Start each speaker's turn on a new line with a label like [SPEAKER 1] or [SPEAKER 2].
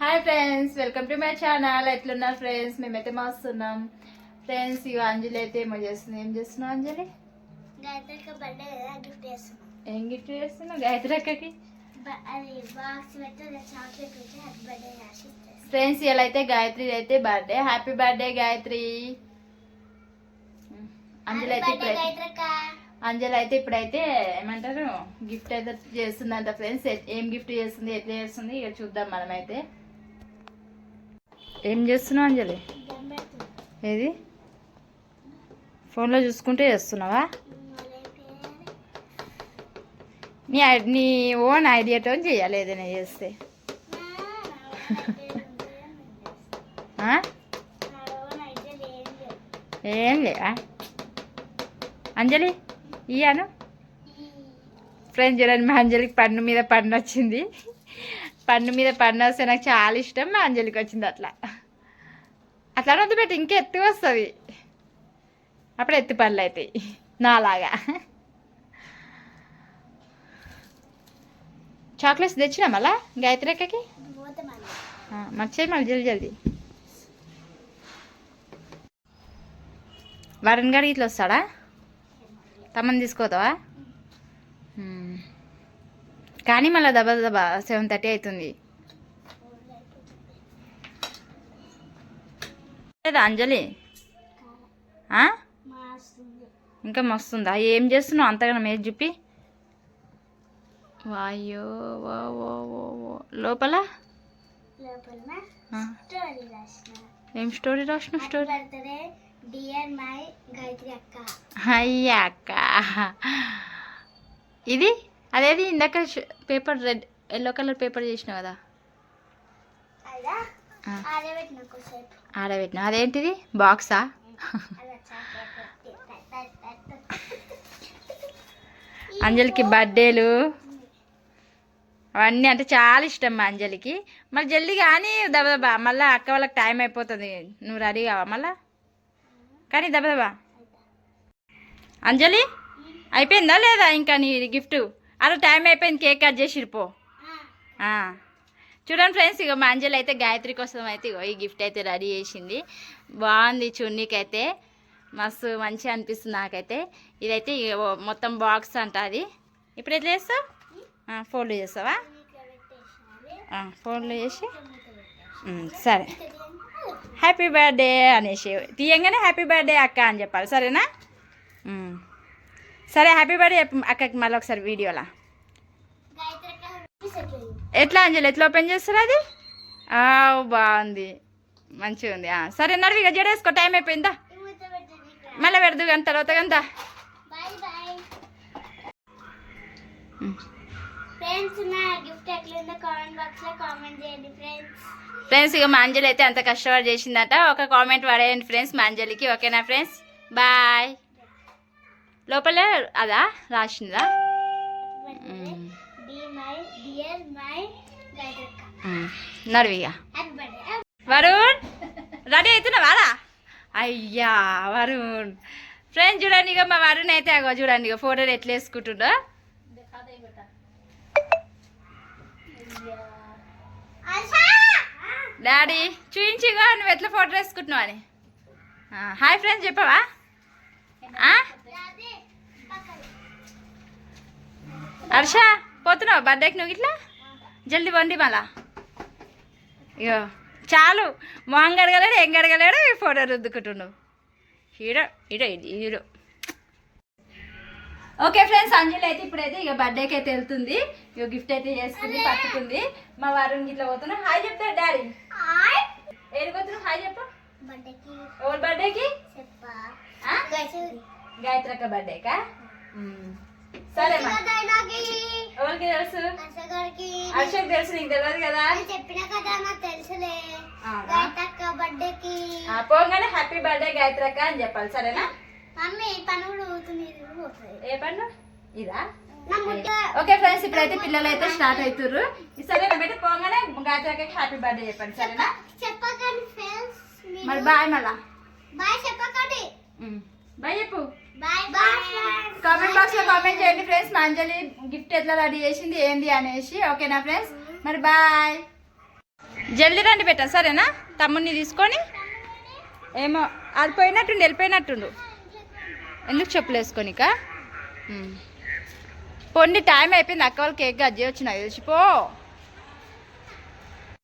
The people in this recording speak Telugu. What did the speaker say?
[SPEAKER 1] Hi friends welcome to my channel ఎట్లున్నారు ఫ్రెండ్స్ మేమైతే మస్తున్నాం. ఫ్రెండ్స్ ఇక అంజలి అయితే ఏమో చేస్తుంది. ఏం చేస్తున్నావు అంజలి? ఏం గిఫ్ట్ చేస్తున్నావు గాయత్రి అక్కకి. ఫ్రెండ్స్ ఇలా అయితే గాయత్రి అయితే birthday happy birthday Gayathri. Anjali అయితే ఇప్పుడైతే అంజలి అయితే ఇప్పుడైతే ఏమంటారు గిఫ్ట్ అయితే చేస్తుందంట ఫ్రెండ్స్ ఏం గిఫ్ట్ చేస్తుంది ఎట్లా చేస్తుంది ఇక చూద్దాం మనమైతే. ఏం చేస్తున్నావు అంజలి? ఏది? ఫోన్లో చూసుకుంటే చేస్తున్నావా? నీ ఐ- నీ ఓన్ ఐడియాతో చేయాలి ఏదైనా చేస్తే. ఏం లేవా అంజలి ఇయ్యాను ఫ్రెండ్స్ చూడండి మా అంజలికి పన్ను మీద పన్ను వచ్చింది. పన్ను మీద పన్ను వస్తే నాకు చాలా ఇష్టం మా అంజలికి వచ్చింది అట్లా. అట్లా వద్దు పెట్టి ఇంకా ఎత్తు వస్తుంది. అప్పుడు ఎత్తి పనులు అవుతాయి నాలాగా. చాక్లెట్స్ తెచ్చినా మళ్ళా గాయత్రి అక్కకి? మర్చేయి మళ్ళీ జల్దీ జల్దీ. వరుణ్ గారు ఇట్లా వస్తాడా? తమ్మని తీసుకోతావా కానీ మళ్ళీ దబా దబా సెవెన్ థర్టీ అవుతుంది. లేదా అంజలి? ఇంకా మస్తుందా? ఏం చేస్తున్నావు? అంతగానో మీద చూపి. వాయో వో వో వో వో. లోపల? ఏం స్టోరీ రాసిన? Story?
[SPEAKER 2] Birthday dear my Gayathri అక్క.
[SPEAKER 1] అయ్యా అక్క. ఇది? అదేది ఇందాక paper red yellow colour paper చేసినావు కదా? ఆడబెట్టినా అదేంటిది? బాక్సా. అంజలికి బర్త్డేలు. అవన్నీ అంటే చాలా ఇష్టం మా అంజలికి. మరి జల్దీ కానీ దబదబా మళ్ళీ అక్క వాళ్ళకి టైం అయిపోతుంది. నువ్వు రెడీ కావా మళ్ళా? కానీ దబదబా. అంజలి అయిపోయిందా లేదా ఇంకా నీ గిఫ్ట్? అలా టైం అయిపోయింది కేక్ కట్ చేసిరిపో పో. చూడండి ఫ్రెండ్స్ ఇక మా అంజలి అయితే గాయత్రి కోసం అయితే ఇగో ఈ గిఫ్ట్ అయితే రెడీ చేసింది. బాగుంది చున్నీకైతే మస్తు మంచిగా అనిపిస్తుంది నాకైతే. ఇదైతే మొత్తం బాక్స్ అంట అది. ఇప్పుడు ఎట్లా చేస్తావు? ఫోల్డ్ చేస్తావా?
[SPEAKER 2] ఫోన్లో
[SPEAKER 1] ఫోల్డ్ చేసి. సరే. హ్యాపీ బర్త్డే అనేసి. తీయంగానే హ్యాపీ బర్త్డే అక్క అని చెప్పాలి సరేనా? సరే హ్యాపీ బర్త్డే చెప్పు అక్కకి మళ్ళీ ఒకసారి వీడియోలా. ఎట్లా అంజలి? ఎట్లా ఓపెన్ చేస్తారు అది? బాగుంది. మంచిగా ఉంది. సరే నడివి ఇక జడేసుకో టైం అయిపోయిందా. మళ్ళీ పెడదు కానీ తర్వాత కంతా
[SPEAKER 2] ఫ్రెండ్స్
[SPEAKER 1] ఇక మా అంజలి అయితే అంత కష్టపడి చేసిందట. ఒక కామెంట్ పడేయండి ఫ్రెండ్స్ మా అంజలికి ఓకేనా ఫ్రెండ్స్ బాయ్ లోపల అదా? రాసిందా? నడివిగా వరుణ్! రెడీ అవుతున్నావారా అయ్యా వరుణ్. ఫ్రెండ్స్ చూడండి ఇక మా వరుణ్ అయితే అగో చూడండి ఇక ఫోటోలు ఎట్లా వేసుకుంటుండో. డాడీ చూయించిగా నువ్వు ఎట్లా ఫోటో వేసుకుంటున్నావు అని. హాయ్ ఫ్రెండ్స్ చెప్పవా? హర్ష పోతున్నావు బర్త్డేకి నువ్వు ఇట్లా? జల్దీ వండి మళ్ళా. ఇగో చాలు. మొహం గడగలేడు ఏం గడగలేడు ఈ ఫోటో రుద్దుకుంటున్నావు హీరో హీరో ఇది హీరో ఓకే ఫ్రెండ్స్ అంజలి అయితే ఇప్పుడైతే ఇక బర్త్డేకి అయితే వెళ్తుంది. ఇక గిఫ్ట్ అయితే చేసుకుంది పట్టుకుంది. మా వారు ఇట్లా పోతున్నా. హాయ్ చెప్తారు డాడీ ఏది పోతున్నావు హాయ్ చెప్పు
[SPEAKER 2] బర్త్డేకి
[SPEAKER 1] ఎవరి బర్త్డేకి
[SPEAKER 2] చెప్పా
[SPEAKER 1] ఆ?
[SPEAKER 2] గాయత్రి
[SPEAKER 1] గాయత్రక్క బర్త్డేకా సరే ఎవరికి తెలుసు అర్షక్ తెలుసు నీకు తెలియదు కదా
[SPEAKER 2] చెప్పిన కదా నాకు తెలుసులే? గాయత్రక్క బర్త్డేకి
[SPEAKER 1] పోగానే హ్యాపీ బర్త్డే గాయత్రక్క అని చెప్పాలి సరేనా
[SPEAKER 2] మమ్మీ పని కూడా అవుతుంది
[SPEAKER 1] ఏ పండు ఇదా ఓకే ఫ్రెండ్స్ ఇప్పుడైతే పిల్లలు అయితే స్టార్ట్ అవుతుర్రు సరేనా బయట పోగానే గాయత్రక్కకి హ్యాపీ బర్త్డే చెప్పండి సరేనా
[SPEAKER 2] చెప్పకండి ఫ్రెండ్స్
[SPEAKER 1] మరి బాయ్ మళ్ళా
[SPEAKER 2] బాయ్ చెప్పకండి
[SPEAKER 1] బాయ్ చెప్పు కామెంట్ బాక్స్లో కామెంట్ చేయండి ఫ్రెండ్స్ మా అంజలి గిఫ్ట్ ఎట్లా రెడీ చేసింది ఏంది అనేసి. ఓకేనా ఫ్రెండ్స్ మరి బాయ్ జల్దీ రండి బెట్ట సరేనా? తమ్ముడిని తీసుకొని. ఏమో అది పోయినట్టుండి వెళ్ళిపోయినట్టుండు. ఎందుకు చెప్పులు వేసుకోనిక పొండి టైం అయిపోయింది. అక్క వాళ్ళు కేక్ గజ్జి వచ్చిన తెలిసిపో.